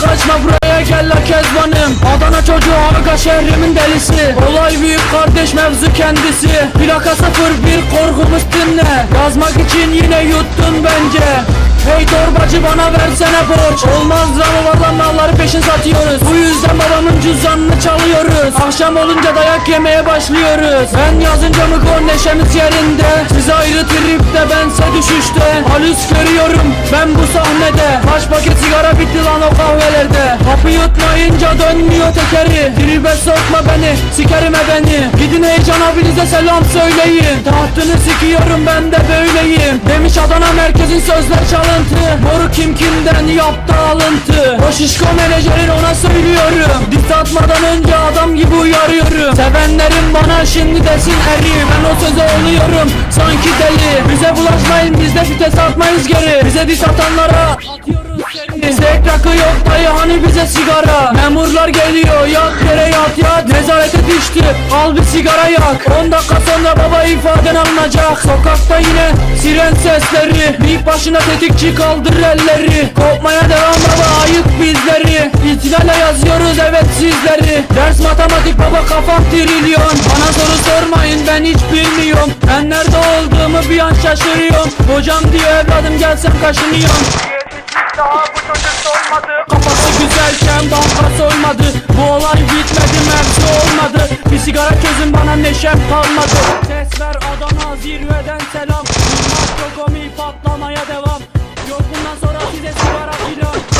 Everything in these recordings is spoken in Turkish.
kaçma buraya gel la kezbanım. Adana çocuğu Arka şehrimin delisi. Olay büyük kardeş mevzu kendisi. Plaka 01 korkumuz dinle. Yazmak için yine yuttun bence. Hey torbacı bana versene borç. Olmaz drama valla malları peşin satıyoruz. Bu yüzden babamın cüzdanını çalıyoruz. Akşam olunca dayak yemeye başlıyoruz. Ben yazınca mı gol neşemiz yerinde? Siz ayrı tripte bense düşüşte. Halüs görüyorum ben bu sahnede Kaç paket sigara bitti lan o kahvelerde. Kapı yutmayınca dönmüyor tekeri. Tribe sokma beni sikerim e beni Gidin heyecan abinize selam söyleyin. Tahtını sikiyorum ben de böyleyim. Demiş Adana merkezin sözler çalıntı. Moru kim kimden yaptı alıntı? O şişko menajerin ona söylüyorum. Diss atmadan önce adam gibi uyarıyorum. Sevenlerim bana şimdi desin eri. Ben o söze oluyorum sanki deli. Bize bulaşmayın biz de vites atmayız geri. Bize diss atanlara atıyoruz seni Bizde rakı yok dayı hani bize sigara? Memurlar geliyor yat yere yat yat. Nezarete düştü al bir sigara yak. 10 dakika sonra baba ifaden alınacak. Sokakta yine siren sesleri. Bir başına tetikçi kaldır elleri. Kopmaya devam baba ayık bizleri. İhtilale yazıyoruz evet sizleri. Ders matematik baba kafam trilyon. Bana soru sormayın ben hiç bilmiyorum. Ben nerede olduğumu bir an şaşırıyorum. Hocam diyor evladım gelsem kaşınıyorum solmadı Kafası güzelken bankası olmadı Bu olay bitmedi mevzu olmadı. Bir sigara çözün bana neşem kalmadı. Ses ver Adana zirveden selam. Durmak yok omi patlamaya devam. Yok bundan sonra size sigara filan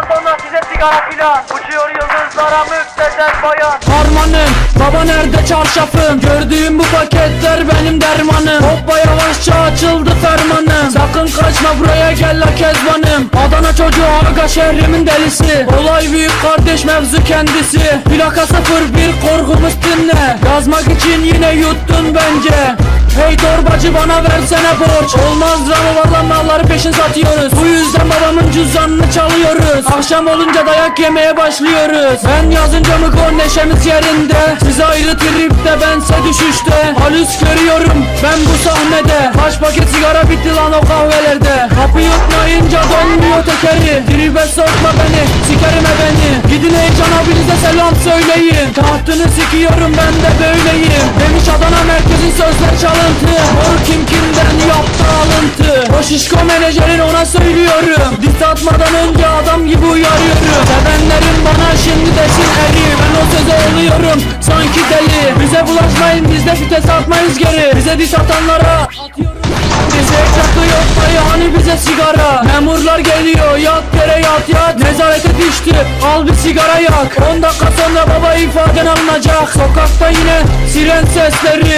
sonra size sigara filan. Uçuyor yıldızlara müptezel bayan. Harmanım baba nerede çarşafım? Gördüğüm bu paketler benim dermanım. Hoppa yavaşça açıldı fermanım. Sakın kaçma buraya gel la kezbanım. Adana çocuğu Arka şehrimin delisi. Olay büyük kardeş mevzu kendisi. Plaka 01 korkumuz dinle. Yazmak için yine yuttun bence Hey torbacı bana versene borç. Olmaz drama valla malları peşin satıyoruz. Bu yüzden babamın cüzdanını çalıyoruz. Akşam olunca dayak yemeye başlıyoruz. Ben yazınca mı gol neşemiz yerinde? Siz ayrı tripte bense düşüşte. Halüs görüyorum ben bu sahnede. Kaç paket sigara bitti lan o kahvelerde. Kapı yutmayınca dönmüyor tekeri. Tribe sokma beni sikerim e beni abinize söyleyin Tahtını sikiyorum ben de böyleyim. Demiş Adana merkezin sözler çalıntı. Mor kim kimden yaptı alıntı? O şişko menajerin ona söylüyorum. Diss atmadan önce adam gibi uyarıyorum. Sevenlerim bana şimdi desin eri. Ben o söze oluyorum sanki deli. Bize bulaşmayın biz de vites atmayız geri. Bize diss atanlara atıyoruz bize çakı yok dayı hani bize sigara. Memurlar geliyor yat yere yat yat Nezarete düştü. Al bir sigara yak. 10 dakika sonra baba ifaden alınacak Sokakta yine siren sesleri